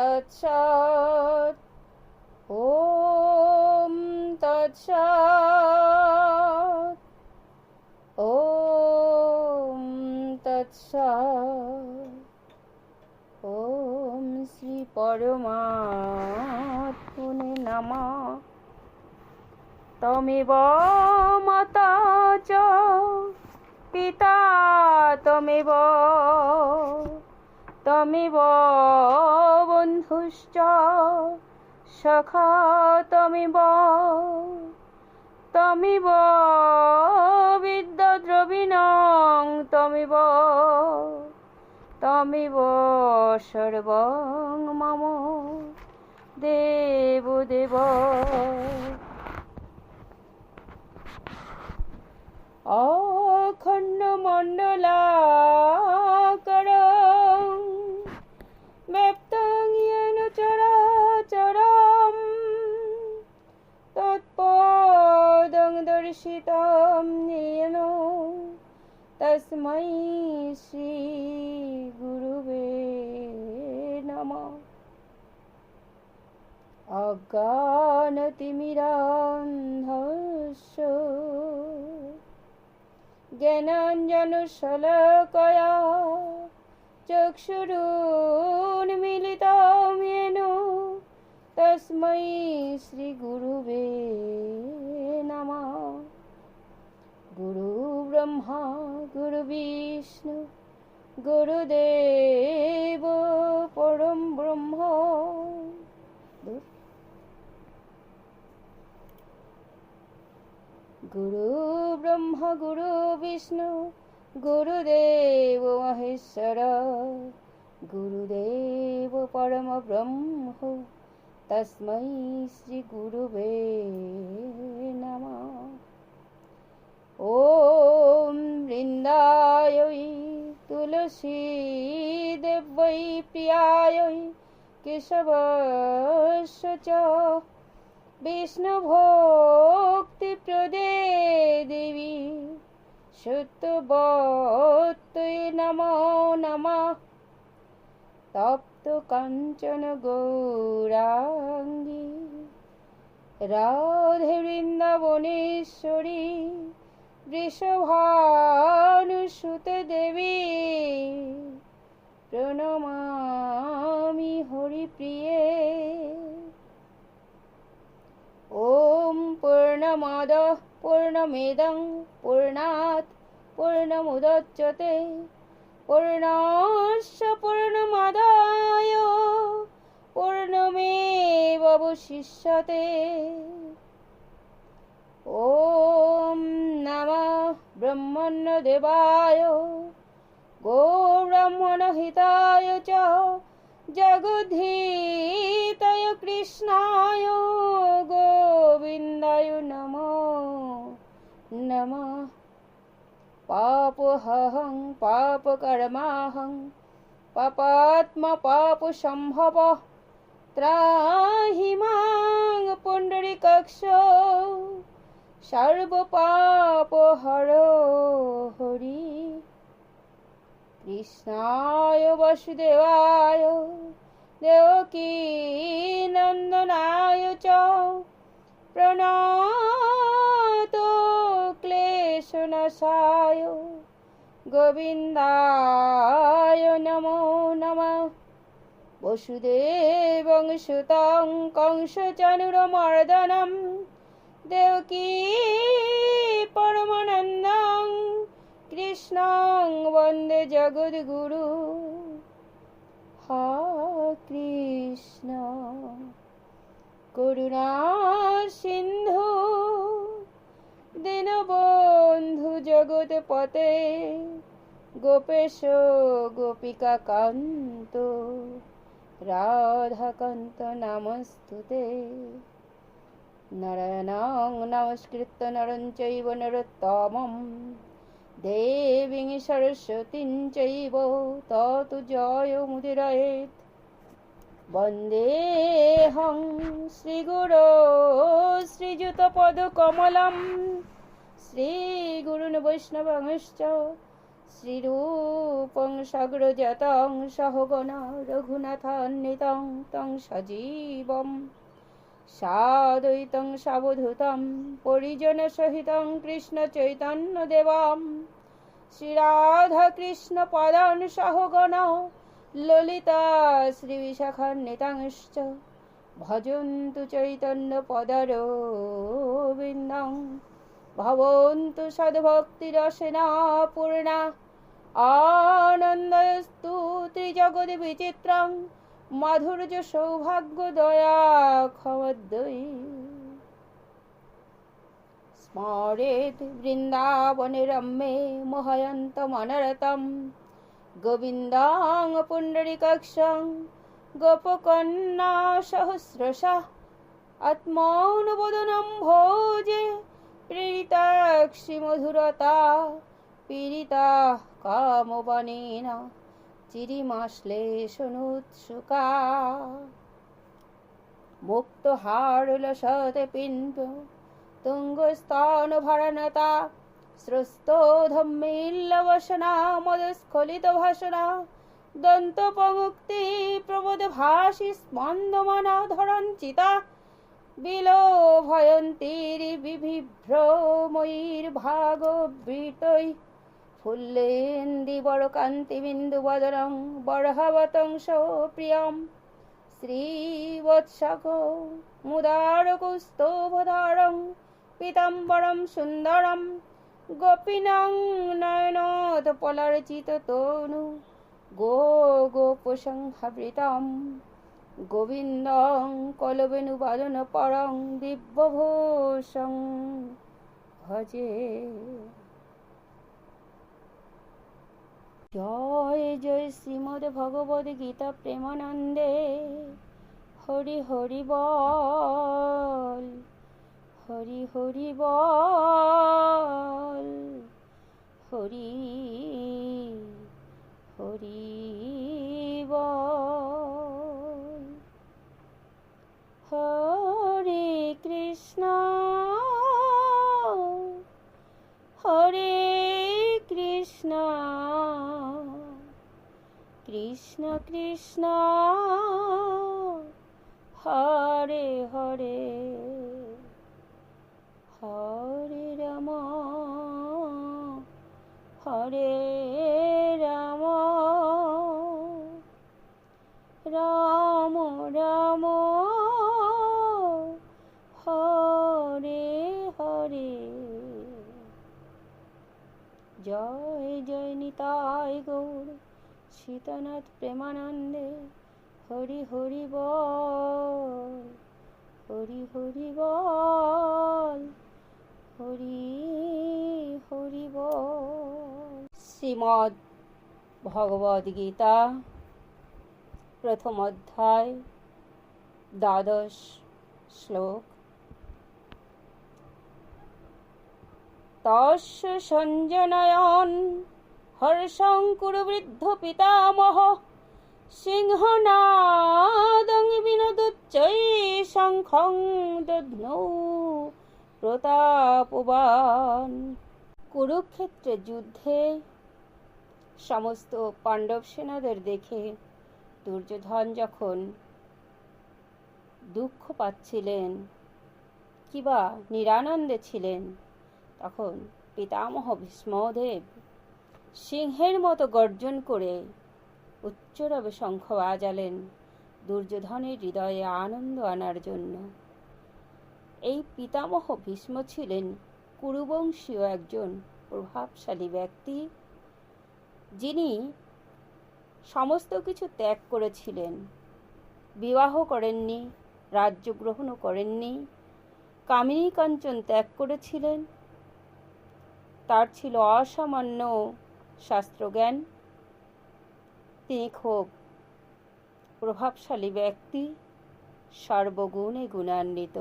তৎসৎ। ওম তৎসৎ। ওম তৎসৎ। ওম শ্রী পরমাত্মনে নমা। তমেব মাতা চ। পিতা তমেব। তমেব বন্ধুশ্চ সখা তমেব তমেব বিদ্যাদ্রবিণং তমেব তমেব সর্বং মম দেবদেব। অখণ্ড মণ্ডলাকর ईशितां नेनो। तस्मै श्रीगुरुवे नमः। অজ্ঞানতিমিরান্ধস্য জ্ঞানাঞ্জনশলকয়া চক্ষুরুন্মিলিতাম येन। तस्मै श्रीगुरुवे नमः। গুরু ব্রহ্মা গুরু বিষ্ণু গুরুদেব পরম ব্রহ্ম গুরু ব্রহ্মা গুরু বিষ্ণু গুরুদেব মহেশ্বর গুরুদেব পরম ব্রহ্ম তস্मै শ্রী গুরুবে দেব্যৈ প্রিয়াयै কেশবস্য চ বিষ্ণুভক্তিপ্রদে দেবী সত্যবত্যৈ নমো নমঃ। তপ্ত কাঞ্চন গৌরাঙ্গী, রাধে বৃন্দাবনেশ্বরী, বৃষভানুসুতে দেবী। প্রণমামি হরিপ্রিয়ে ॐ पूर्णमद पूर्णमिदं पूर्णात् पूर्णमुदच्यते पूर्णस्य पूर्णमादाय पूर्णमेवशिष्यते ॐ नमः ब्रह्मण्यदेवाय गोब्रह्मणहिताय च जगुद्धीतय कृष्णाय गोविन्दाय नमो नमः पापहं पापकर्माहं पापात्मा पापसम्भव त्राहि मां पुण्डरीकक्ष सर्वपापहरो हरि কৃষ্ণায় বসুদেবায়, দেবকী নন্দনায় চ। প্রণত ক্লেশনাশায়, গোবিন্দায় নমো নমঃ। বসুদেবং সুতং কংসচানুরমর্দনম, দেবকী পরমানন্দং কৃষ্ণং বন্দে জগদ্গুরু। কৃষ্ণ। করুণা সিন্ধু, দীনবন্ধু জগৎপতে গোপেশ গোপিকা কান্ত, রাধাকান্ত নমস্তুতে। নারায়ণং নমস্কৃত্য নরং চৈব নরোত্তমম। দেবীং সরস্বতীং চৈব, ততু জয় মুদিরয়েৎ বন্দেহং শ্রীগুরো শ্রীযুতপদকমলম শ্রীগুরুन् বৈষ্ণবংশ্চ, শ্রীরূপং সগ্রজতং সহগণ রঘুনাথান্বিতং তং সজীবম। সাদ্বৈতং সাবধূতং পরিজনসহিতং কৃষ্ণচৈতন্যদেবাম শ্রীরাধাকৃষ্ণপদান সহগণ, ললিতা শ্রী শ্রীবিশাখান্বিতাংশ্চ। ভজন্তু চৈতন্যপদরবিন্দং ভবন্তু সদ্ভক্তিরসনা পূর্ণা। আনন্দস্তু ত্রিজগৎ বিচিত্রং মাধুর্য, সৌভাগ্য, দয়া ক্ষমদ্বয়ী স্মরেদ বৃন্দাবনে রম্যে মোহয়ন্তমনরতম গোবিন্দাং পুণ্ডরিকক্ষং গোপকন্যা সহস্রশা। আত্মৌনবোদনম ভোজে প্রেরিতাক্ষি মধুরতা, পীড়িতা কামবনেন। চিরিমাশ্লেষণোৎসুকা মুক্তহারুলসতে পিণ্ড তুঙ্গস্থানভরণতা স্রস্তোধম্মিল্লবসনা মদস্খলিত ভাষণা দন্তপঙ্ক্তি প্রবোধ ভাসি স্পন্দমানা ধরঞ্চিতা বিলোভয়ন্তীর বিভিভ্রময়ীর ভাগবৃতৈ ফুল্লেন্দি বড় কান্তিবিন্দু বদরং বর্হবতংশ প্রিয়ম শ্রীবৎসক মুদারকুস্তোভধারং পীতাম্বরম সুন্দরম। গোপিনাং নয়নত পলার্চিত তনু গো গোপসংহৃতম গোবিন্দং কলবেনু বাদন পরং দিব্যভূষং ভজে। জয় জয় শ্রীমদ ভগবদ গীতা প্রেমানন্দে। হরি হরি বল হরি হরি বল হরি হরি হরে হরে হরে রাম হরে রাম রাম রাম, হরে হরে। জয় জয় নিতাই গৌর, সীতানাথ প্রেমানন্দে হরি হরি বল, হরি হরি বল, হরি হরি বল। শ্রীমদ্ ভগবদ গীতা, প্রথম অধ্যায়, দ্বাদশ শ্লোক। তস্য সঞ্জনয়ন হর্ষঙ্কুর বৃদ্ধ পিতামহ সিংহনাদং বিনোদুচ্চৈ শঙ্খং দধ্নৌ প্রতাপবান। কুরুক্ষেত্রে যুদ্ধে সমস্ত পাণ্ডব সেনাদের দেখে দুর্যোধন যখন দুঃখ পাচ্ছিলেন, কিবা নিরানন্দে ছিলেন, তখন পিতামহ ভীষ্মদেব সিংহের মতো গর্জন করে উচ্চরবে শঙ্খ বাজালেন দুর্যোধনের হৃদয়ে আনন্দ আনার জন্য। এই পিতামহ ভীষ্ম ছিলেন কুরুবংশীয় একজন প্রভাবশালী ব্যক্তি, যিনি সমস্ত কিছু ত্যাগ করেছিলেন। বিবাহ করেননি, রাজ্য গ্রহণও করেননি, কামিনী কাঞ্চন ত্যাগ করেছিলেন। তার ছিল অসামান্য শাস্ত্রজ্ঞান। তিনি খুব প্রভাবশালী ব্যক্তি সর্বগুণে গুণান্বিত।